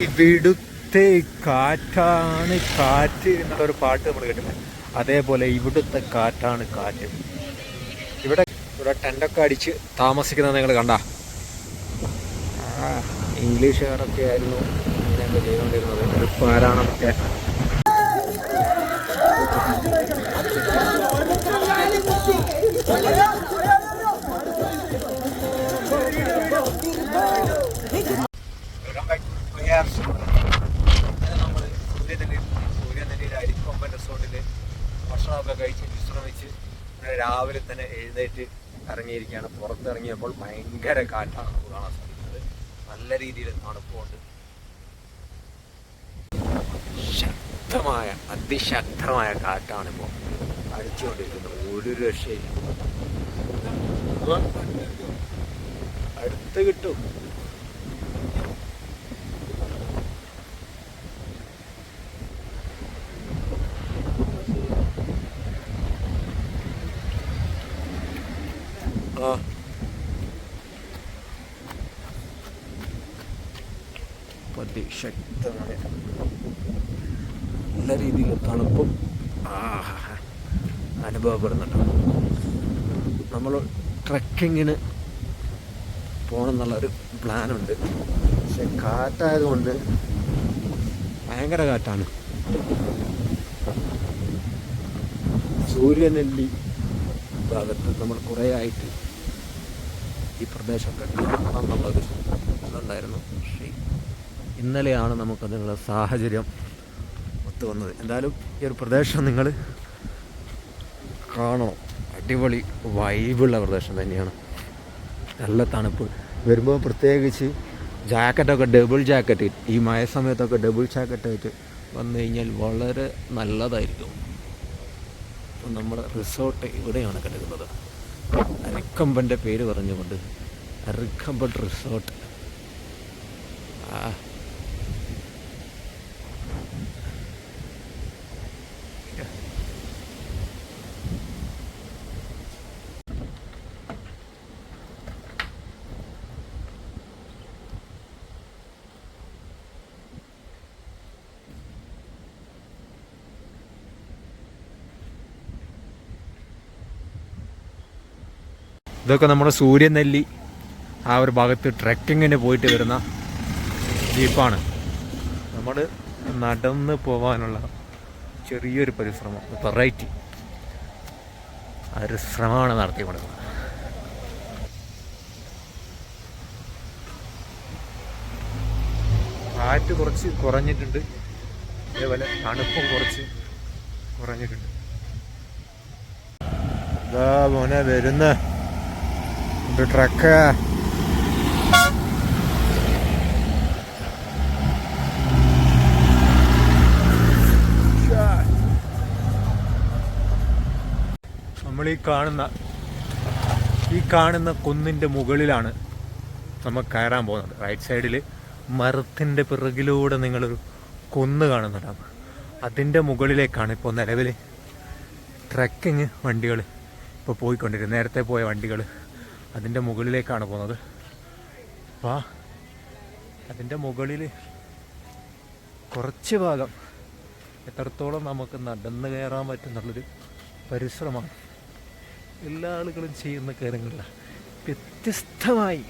ഇവിടുത്തെ കാറ്റാണ് കാറ്റ് എന്നുള്ളൊരു പാട്ട് നമ്മൾ കേട്ടു അതേപോലെ ഇവിടുത്തെ കാറ്റാണ് കാറ്റ്. ഇവിടെ ഇവിടെ ടെന്റൊക്കെ അടിച്ച് താമസിക്കുന്നത് നിങ്ങൾ കണ്ട? ഇംഗ്ലീഷുകാരൊക്കെ ആയിരുന്നു. ഞങ്ങൾ ചെയ്തുകൊണ്ടിരുന്നത്. ഇപ്പോൾ ആരാണെന്നൊക്കെ നമ്മൾ സൂര്യനെല്ലി സൂര്യനെല്ലിയിൽ അരിക്കൊമ്പൻ റിസോർട്ടിൽ ഭക്ഷണമൊക്കെ കഴിച്ച് വിശ്രമിച്ച് ഇങ്ങനെ രാവിലെ എഴുന്നേറ്റ് ഇറങ്ങിയിരിക്കുകയാണ് പുറത്തിറങ്ങിയപ്പോൾ ഭയങ്കര കാറ്റാണ് നമുക്ക് കാണാൻ സാധിക്കുന്നത്. നല്ല രീതിയിൽ തണുപ്പുണ്ട് ശക്തമായ അതിശക്തമായ കാറ്റാണ് ഇപ്പോൾ അടിച്ചുകൊണ്ടിരിക്കുന്നത്. ഒരു രക്ഷയില്ല. അടുത്ത് കിട്ടും ആ അതിശക്തമായ നല്ല രീതിയിൽ തണുപ്പും അനുഭവപ്പെടുന്നുണ്ട്. നമ്മൾ ട്രക്കിങ്ങിന് പോകണം എന്നുള്ളൊരു പ്ലാനുണ്ട്. പക്ഷെ കാറ്റായതുകൊണ്ട് ഭയങ്കര കാറ്റാണ്. സൂര്യനെല്ലി ഭാഗത്ത് നമ്മൾ കുറേ ആയിട്ട് ഈ പ്രദേശമൊക്കെ കാണണം എന്നുള്ളത് ഇതുണ്ടായിരുന്നു. പക്ഷേ ഇന്നലെയാണ് നമുക്കതിനുള്ള സാഹചര്യം ഒത്തു വന്നത്. എന്തായാലും ഈ ഒരു പ്രദേശം നിങ്ങൾ കാണണം. അടിപൊളി വൈബുള്ള പ്രദേശം തന്നെയാണ്. നല്ല തണുപ്പ്. വരുമ്പോൾ പ്രത്യേകിച്ച് ജാക്കറ്റൊക്കെ ഡബിൾ ജാക്കറ്റ് ഈ മഴ സമയത്തൊക്കെ ഡബിൾ ജാക്കറ്റായിട്ട് വന്നു കഴിഞ്ഞാൽ വളരെ നല്ലതായിരിക്കും. അപ്പം നമ്മുടെ റിസോർട്ട് ഇവിടെയാണ് കിടക്കുന്നത്. അരിക്കമ്പന്റെ പേര് പറഞ്ഞുകൊണ്ട് അരിക്കമ്പൻ റിസോർട്ട് ആ ഇതൊക്കെ നമ്മുടെ സൂര്യനെല്ലി ആ ഒരു ഭാഗത്ത് ട്രെക്കിങ്ങിന് പോയിട്ട് വരുന്ന ജീപ്പാണ്. നമ്മൾ നടന്ന് പോകാനുള്ള ചെറിയൊരു പരിശ്രമം. വെറൈറ്റി ആ ഒരു ശ്രമമാണ് നടത്തിക്കൊടുക്കുന്നത് കാറ്റ് കുറച്ച് കുറഞ്ഞിട്ടുണ്ട്. അതേപോലെ തണുപ്പും കുറച്ച് കുറഞ്ഞിട്ടുണ്ട്. മോനെ വരുന്ന. ഒരു ട്രക്ക് നമ്മൾ ഈ കാണുന്ന ഈ കാണുന്ന കുന്നിന്റെ മുകളിലാണ് നമ്മൾ കയറാൻ പോകുന്നത്. റൈറ്റ് സൈഡിൽ മരത്തിന്റെ പിറകിലൂടെ നിങ്ങളൊരു കുന്ന് കാണുന്നുണ്ടാവും അതിന്റെ മുകളിലേക്കാണ് ഇപ്പോൾ നിലവിൽ ട്രക്കിങ് വണ്ടികൾ ഇപ്പോൾ പോയിക്കൊണ്ടിരുന്നത് നേരത്തെ പോയ വണ്ടികൾ അതിന്റെ മുകളിലേക്കാണ് പോകുന്നത്. അപ്പോൾ അതിന്റെ മുകളിൽ കുറച്ച് ഭാഗം എത്രത്തോളം നമുക്ക് നടന്ന് കയറാൻ പറ്റുന്നുള്ളൊരു പരിശ്രമമാണ്. എല്ലാ ആളുകളും ചെയ്യുന്ന കാര്യങ്ങളില്ല. വ്യത്യസ്തമായി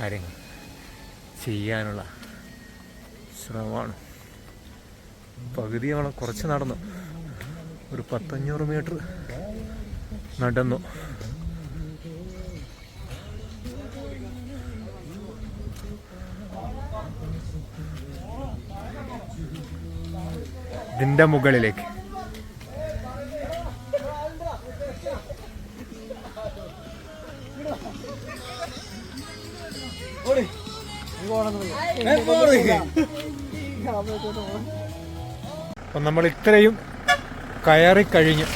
കാര്യങ്ങൾ ചെയ്യാനുള്ള ശ്രമമാണ്. പകുതി നമ്മൾ കുറച്ച് നടന്നു. ഒരു പത്തഞ്ഞൂറ് മീറ്റർ നടന്നു. ഇതിന്റെ മുകളിലേക്ക്. അപ്പം നമ്മൾ ഇത്രയും കയറി കഴിഞ്ഞ്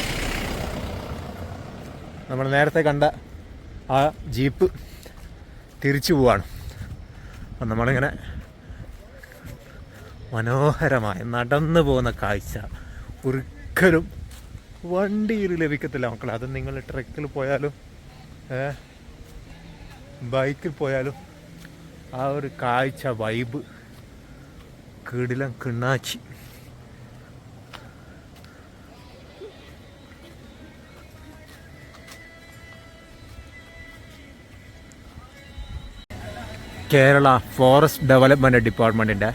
നമ്മൾ നേരത്തെ കണ്ട ആ ജീപ്പ് തിരിച്ചു പോവാണ്. അപ്പം നമ്മളിങ്ങനെ മനോഹരമായി നടന്നു പോകുന്ന കാഴ്ച. ഒരിക്കലും വണ്ടിയിൽ ലഭിക്കത്തില്ല മക്കളെ. അത് നിങ്ങൾ ട്രക്കിൽ പോയാലും ബൈക്കിൽ പോയാലും ആ ഒരു കാഴ്ച വൈബ് കിടിലം കിണ്ണാച്ചി. കേരള ഫോറസ്റ്റ് ഡെവലപ്മെന്റ് ഡിപ്പാർട്ട്മെന്റിന്റെ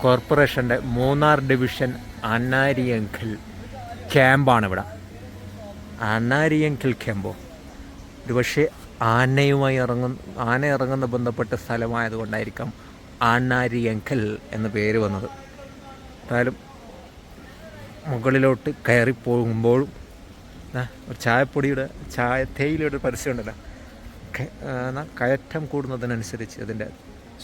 കോർപ്പറേഷന്റെ മൂന്നാർ ഡിവിഷൻ അന്നാരിയങ്കിൽ ക്യാമ്പാണ് ഇവിടെ. അന്നാരിയങ്കിൽ ക്യാമ്പോ. ഒരു പക്ഷേ ആനയുമായി ഇറങ്ങുന്ന ആന ഇറങ്ങുന്ന ബന്ധപ്പെട്ട സ്ഥലമായതുകൊണ്ടായിരിക്കാം ആനാരിയങ്കൽ എന്ന പേര് വന്നത്. എന്തായാലും മുകളിലോട്ട് കയറി പോകുമ്പോഴും ഒരു ചായപ്പൊടിയുടെ ചായ തേയിലയുടെ പരസ്യമുണ്ടല്ലോ കയറ്റം കൂടുന്നതിനനുസരിച്ച് അതിന്റെ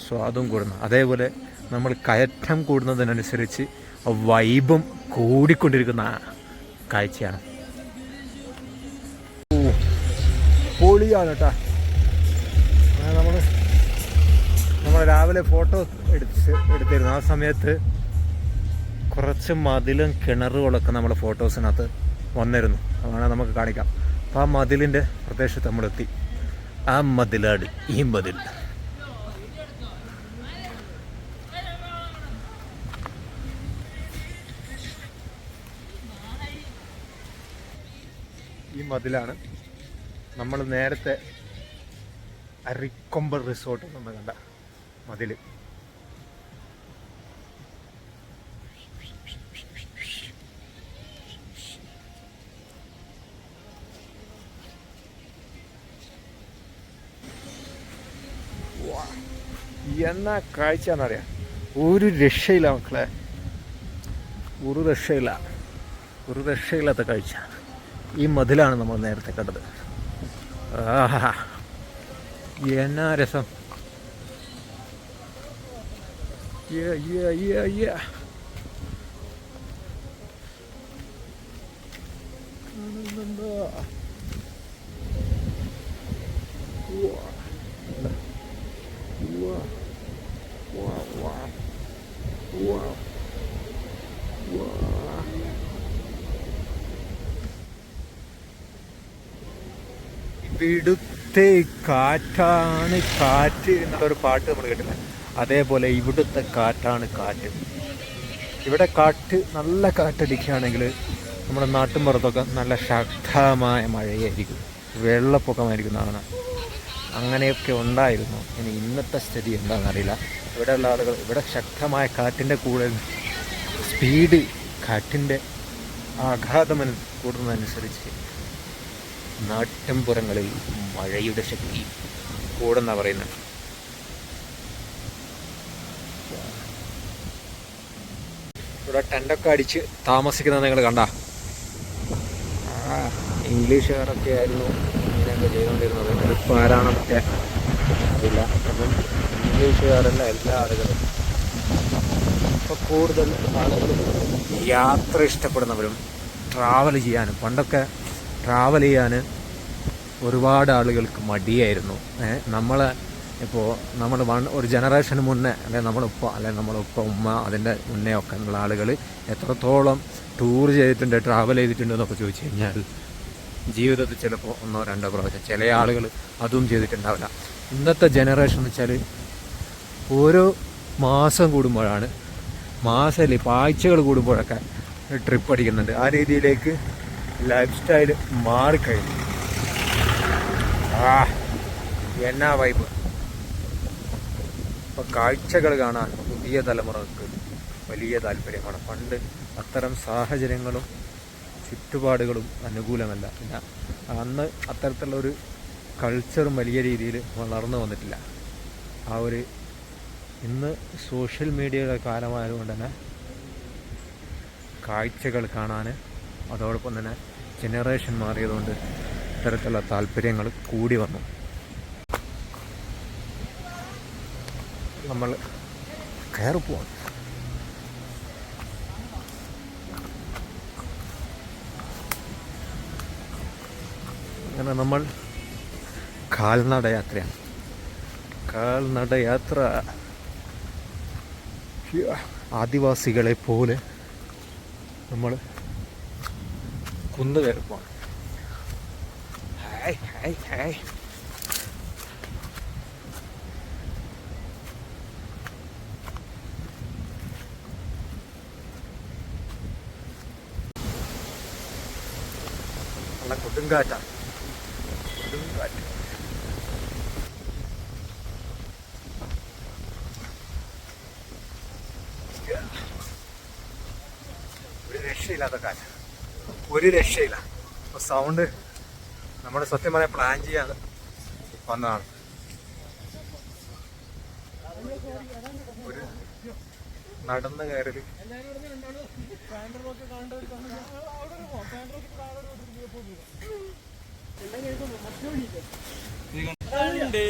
സ്വാദും കൂടുന്നു. അതേപോലെ നമ്മൾ കയറ്റം കൂടുന്നതിനനുസരിച്ച് വൈബും കൂടിക്കൊണ്ടിരിക്കുന്ന കാഴ്ചയാണ്. പൊളിയാണ് കേട്ടാ. നമ്മൾ നമ്മൾ രാവിലെ ഫോട്ടോ എടുത്ത് എടുത്തിരുന്നു. ആ സമയത്ത് കുറച്ച് മതിലും കിണറുകളൊക്കെ നമ്മൾ ഫോട്ടോസിനകത്ത് വന്നിരുന്നു. അതാണ് നമുക്ക് കാണിക്കാം. അപ്പോൾ ആ മതിലിന്റെ പ്രദേശത്ത് നമ്മളെത്തി. ആ മതിലാണ് ഈ മതിൽ. ഈ മതിലാണ് നമ്മൾ നേരത്തെ അരിക്കൊമ്പർ റിസോർട്ട് നമ്മൾ കണ്ട മതിൽ. എന്നാ കാഴ്ച എന്നറിയാം ഒരു രക്ഷയില്ല മക്കളെ. ഒരു രക്ഷയില്ല. ഒരു രക്ഷയില്ലാത്ത കാഴ്ച. ഈ മതിലാണ് നമ്മൾ നേരത്തെ കണ്ടത്. എന്നാ രസം. Yeah. ഇവിടുത്തെ കാറ്റാണ് കാറ്റ് എന്നുള്ളൊരു പാട്ട് നമ്മൾ കേട്ടില്ല അതേപോലെ ഇവിടുത്തെ കാറ്റാണ് കാറ്റ്. ഇവിടെ കാറ്റ് നല്ല കാറ്റടിക്കുകയാണെങ്കിൽ നമ്മുടെ നാട്ടിൻപുറത്തൊക്കെ നല്ല ശക്തമായ മഴയായിരിക്കും. വെള്ളപ്പൊക്കമായിരിക്കും നാണ അങ്ങനെയൊക്കെ ഉണ്ടായിരുന്നു. ഇനി ഇന്നത്തെ സ്ഥിതി എന്താണെന്നറിയില്ല ഇവിടെയുള്ള ആളുകൾ ഇവിടെ ശക്തമായ കാറ്റിന്റെ കൂടെ സ്പീഡ് കാറ്റിന്റെ ആഘാതമനു കൂടുന്നതനുസരിച്ച് നാട്ടിൻപുറങ്ങളിൽ മഴയുടെ ശക്തി കൂടുന്ന പറയുന്നത് ഇവിടെ ടെന്റൊക്കെ അടിച്ച് താമസിക്കുന്നത് നിങ്ങൾ കണ്ട? ഇംഗ്ലീഷുകാരൊക്കെ ആയിരുന്നു ഇങ്ങനെയൊക്കെ ചെയ്തുകൊണ്ടിരുന്നത്. ഇപ്പോൾ ആരാണൊക്കെ അറിയില്ല അപ്പം ഇംഗ്ലീഷുകാരല്ല എല്ലാ ആളുകളും. ഇപ്പോൾ കൂടുതൽ ആളുകളും യാത്ര ഇഷ്ടപ്പെടുന്നവരും ട്രാവൽ ചെയ്യാനും പണ്ടൊക്കെ ട്രാവൽ ചെയ്യാൻ ഒരുപാട് ആളുകൾക്ക് മടിയായിരുന്നു. നമ്മൾ ഇപ്പോൾ നമ്മൾ വൺ ഒരു ജനറേഷൻ മുന്നേ അല്ലെങ്കിൽ നമ്മളിപ്പ അല്ലെങ്കിൽ നമ്മളിപ്പ ഉമ്മ അതിന്റെ മുന്നേ ഒക്കെ ഉള്ള ആളുകൾ എത്രത്തോളം ടൂർ ചെയ്തിട്ടുണ്ട് ട്രാവൽ ചെയ്തിട്ടുണ്ട് എന്നൊക്കെ ചോദിച്ചു കഴിഞ്ഞാൽ ജീവിതത്തിൽ ചിലപ്പോൾ ഒന്നോ രണ്ടോ പ്രാവശ്യം ചില ആളുകൾ അതും ചെയ്തിട്ടുണ്ടാവില്ല. ഇന്നത്തെ ജനറേഷൻ എന്ന് വെച്ചാൽ ഓരോ മാസം കൂടുമ്പോഴാണ് മാസമല്ല ഇപ്പോൾ ആഴ്ചകൾ കൂടുമ്പോഴൊക്കെ ട്രിപ്പ് അടിക്കുന്നുണ്ട്. ആ രീതിയിലേക്ക് ലൈഫ് സ്റ്റൈൽ മാറിക്കഴിഞ്ഞു ആ എന്നാ വൈബ് ഇപ്പൊ കാഴ്ചകൾ കാണാൻ പുതിയ തലമുറയ്ക്ക് വലിയ താല്പര്യമാണ്. പണ്ട് അത്തരം സാഹചര്യങ്ങളും ചുറ്റുപാടുകളും അനുകൂലമല്ല. പിന്നെ അന്ന് അത്തരത്തിലുള്ള ഒരു കൾച്ചറും വലിയ രീതിയിൽ വളർന്നു വന്നിട്ടില്ല. ആ ഒരു ഇന്ന് സോഷ്യൽ മീഡിയയുടെ കാലമായതുകൊണ്ട് തന്നെ കാഴ്ചകൾ കാണാൻ അതോടൊപ്പം തന്നെ ജനറേഷൻ മാറിയതുകൊണ്ട് ഇത്തരത്തിലുള്ള താല്പര്യങ്ങൾ കൂടി വന്നു. നമ്മൾ കയറി പോവാണ് അങ്ങനെ നമ്മൾ കാൽനട യാത്രയാണ്. കാൽനട യാത്ര. ആദിവാസികളെ പോലെ നമ്മൾ കുന്ന് കയറി ഹായ് ഹായ് ഹായ്. നല്ല കൊടുങ്കാറ്റാണ് കൊടുങ്കാറ്റ്. ഒരു രക്ഷയില്ലാത്ത കാറ്റ്. ഒരു രക്ഷയില്ല. അപ്പോൾ സൗണ്ട് നമ്മുടെ സത്യം പറയാൻ പ്ലാൻ ചെയ്യാതെ വന്നതാണ്. ഒരു നടന്ന് കയറൽ. അതേ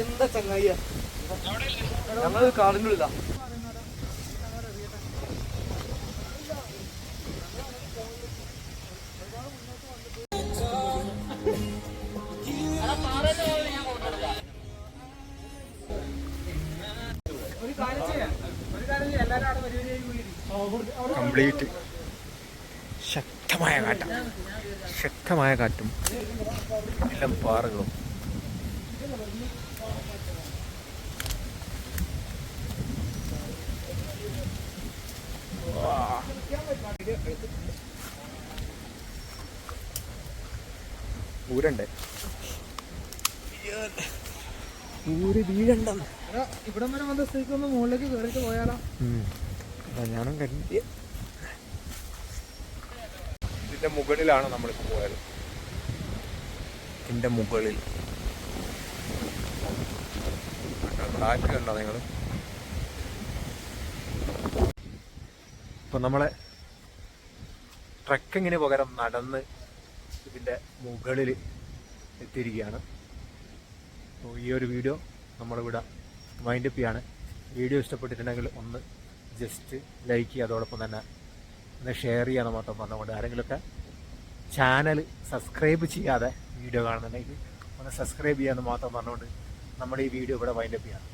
എന്താ ചങ്ങായിയ ഞങ്ങൾ കാണുന്നില്ല കംപ്ലീറ്റ് ശക്തമായ കാറ്റാണ് ശക്തമായ കാറ്റും. എല്ലാം പാറകളും. ഊരണ്ടേ? ഊര് വീഴണ്ടെന്ന്. ഇവിടം വരെ വന്ന സ്ഥിതിക്ക് ഒന്ന് മുകളിലേക്ക് കയറിയിട്ട് പോയാലോ? ഞാനും കരുതി ഇതിന്റെ മുകളിലാണ് നമ്മൾ നമ്മളിപ്പോൾ പോയത്. ഇതിന്റെ മുകളിൽ. കാറ്റ് കണ്ടോ നിങ്ങൾ ഇപ്പൊ നമ്മളെ ട്രക്കിങ്ങിന് പകരം നടന്ന് ഇതിന്റെ മുകളിൽ എത്തിയിരിക്കുകയാണ്. അപ്പോൾ ഈ ഒരു വീഡിയോ നമ്മളിവിടെ വൈൻഡപ്പ് ചെയ്യാണ്. വീഡിയോ ഇഷ്ടപ്പെട്ടിട്ടുണ്ടെങ്കിൽ ഒന്ന് ജസ്റ്റ് ലൈക്ക് ചെയ്യുക അതോടൊപ്പം തന്നെ ഒന്ന് ഷെയർ ചെയ്യാന്ന് മാത്രം പറഞ്ഞുകൊണ്ട് ആരെങ്കിലുമൊക്കെ ചാനൽ സബ്സ്ക്രൈബ് ചെയ്യാതെ വീഡിയോ കാണുന്നുണ്ടെങ്കിൽ ഒന്ന് സബ്സ്ക്രൈബ് ചെയ്യാന്ന് മാത്രം പറഞ്ഞുകൊണ്ട് നമ്മൾ ഈ വീഡിയോ ഇവിടെ വൈൻഡപ്പ് ചെയ്യാണ്